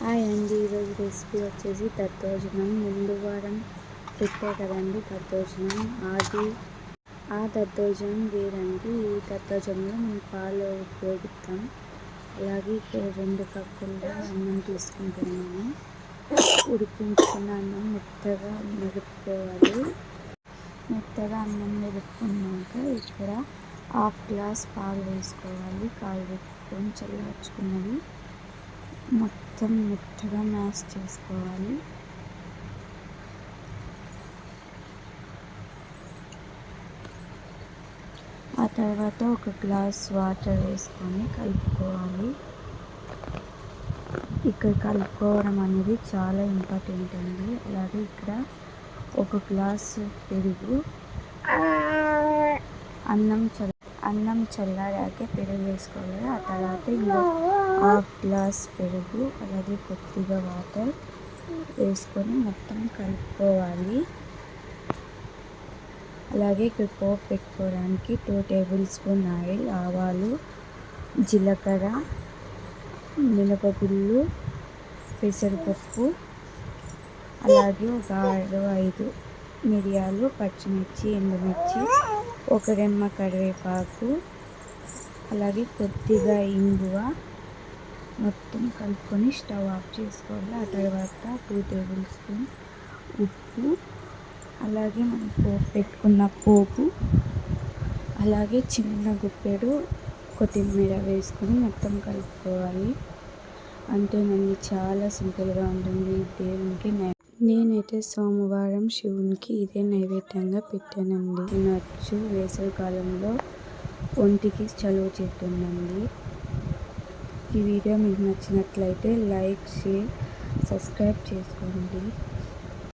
Hi అండి. ఈరోజు recipe వచ్చేసి దద్దోజనం. ముందు వారం పెట్టే కదండి దద్దోజనం. అది ఆ దద్దోజనం వేరండి. ఈ దద్దోజనంలో మేము పాలు ఉపయోగిస్తాం. అలాగే ఇక్కడ రెండు కప్పుల్లో అన్నం తీసుకుంటున్నాము. ఉడికించుకున్న అన్నం మెత్తగా మెరుపుకోవాలి. మెత్తగా అన్నం మెరుపుకున్నాక ఇక్కడ హాఫ్ గ్లాస్ పాలు వేసుకోవాలి. కాలు పెట్టుకొని చల్లార్చుకున్నది మొత్తం మెత్తగా మ్యాష్ చేసుకోవాలి. ఆ తర్వాత ఒక గ్లాస్ వాటర్ వేసుకొని కలుపుకోవాలి. ఇక్కడ కలుపుకోవడం అనేది చాలా ఇంపార్టెంట్ అండి. అలాగే ఇక్కడ ఒక గ్లాస్ పెరుగు అన్నం చల్ల అన్నం చల్లారాకే పెరుగు వేసుకోవాలి ఆ తర్వాత ఇంకా హాఫ్ గ్లాస్ పెరుగు అలాగే కొద్దిగా వాటర్ వేసుకొని మొత్తం కలుపుకోవాలి. అలాగే ఇక్కడ పోపు పెట్టుకోవడానికి టూ టేబుల్ స్పూన్ ఆయిల్ ఆవాలు జీలకర్ర మినపగుళ్ళు పెసరపప్పు అలాగే ఒక ఆరు ఐదు మిరియాలు పచ్చిమిర్చి ఎండుమిర్చి ఒక రెమ్మ కరివేపాకు అలాగే కొద్దిగా ఇంగువ మొత్తం కలుపుకొని స్టవ్ ఆఫ్ చేసుకోవాలి. ఆ తర్వాత టూ టేబుల్ స్పూన్ ఉప్పు అలాగే మనం పోపు పెట్టుకున్న పోపు అలాగే చిన్న గుప్పెడు కొత్తిమీర వేసుకొని మొత్తం కలుపుకోవాలి. అంతేనండి చాలా సింపుల్గా ఉంటుంది దేవునికి నేనైతే సోమవారం శివునికి ఇదే నైవేద్యంగా పెట్టానండి. నచ్చు వేసవికాలంలో ఒంటికి చలువ చేస్తుందండి. ఈ వీడియో మీకు నచ్చినట్లయితే లైక్ షేర్ సబ్స్క్రైబ్ చేసుకోండి.